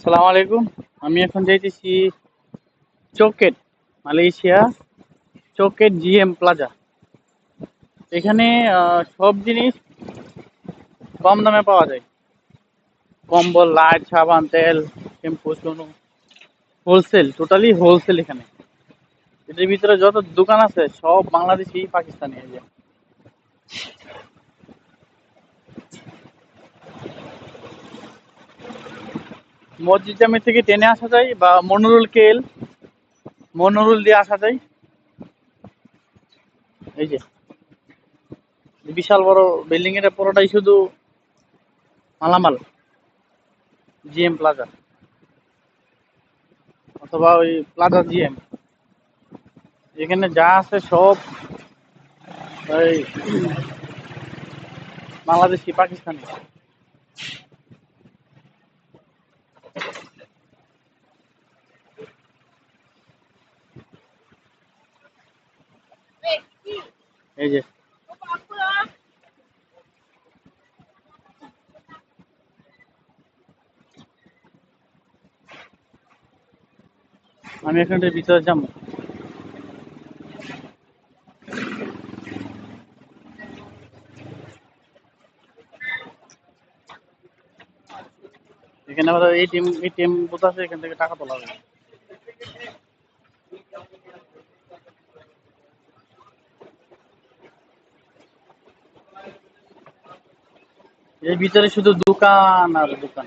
আসসালামু আলাইকুম। আমি এখন যাইতেছি Chow Kit, Malaysia Chow Kit GM plaza. এখানে সব জিনিস কম দামে পাওয়া যায়। কম্বল, লাইট, সাবান, তেল, শ্যাম্পু চুনো হোলসেল, টোটালি হোলসেল এখানে। এটার ভিতরে যত দোকান আছে, সব বাংলাদেশি, পাকিস্তানি, এই মসজিদ জামি থেকে ট্রেনে আসা যায় বা মনোরুল কেল, মনোরুল দিয়ে আসা যায়। এই যে বিশাল বড় বিল্ডিং এর পুরোটাই শুধু মালামাল জিএম প্লাজা অথবা ওই প্লাজা জিএম এখানে যা আছে সব ওই বাংলাদেশি, পাকিস্তানি। এই যে। আমি এখানটার ভিতরে যাব। এখানে আবার এটিএম এটিএম বুথ আছে এখান থেকে টাকা তোলা হবে। এর ভিতরে শুধু দোকান আর দোকান।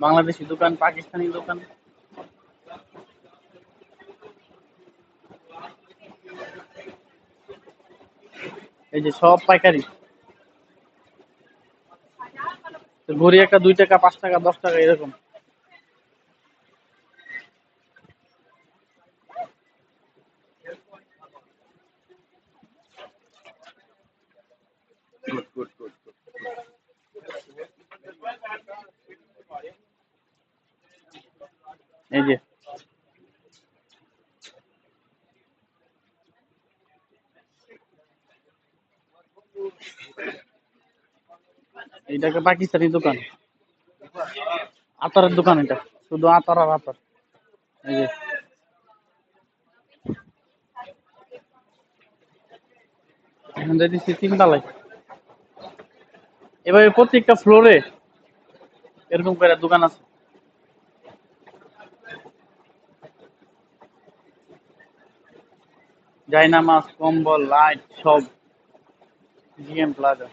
বাংলাদেশি দোকান, পাকিস্তানি দোকান। এই যে সব পাইকারি। ঘুরি একটা, দুই টাকা, পাঁচ টাকা, দশ টাকা, এরকম। এই যে এইটাকে পাকিস্তানি দোকান আতরের দোকান এটা শুধু আতর আর আতর এই যে এখন যাইতেছি তিনতলায় এভাবে প্রত্যেকটা ফ্লোরে এরকম করে দোকান আছে জায়নামাজ কম্বল লাইট সব জিএম প্লাজা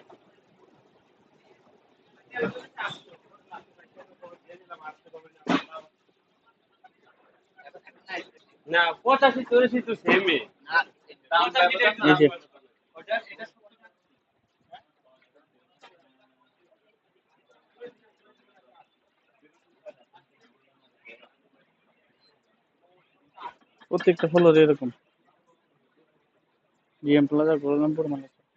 না পঁচাশি চৌরাশি তো সেমে এই যে প্রত্যেকটা ফ্লোরে এরকম জিএম প্লাজা গোলামপুর মানে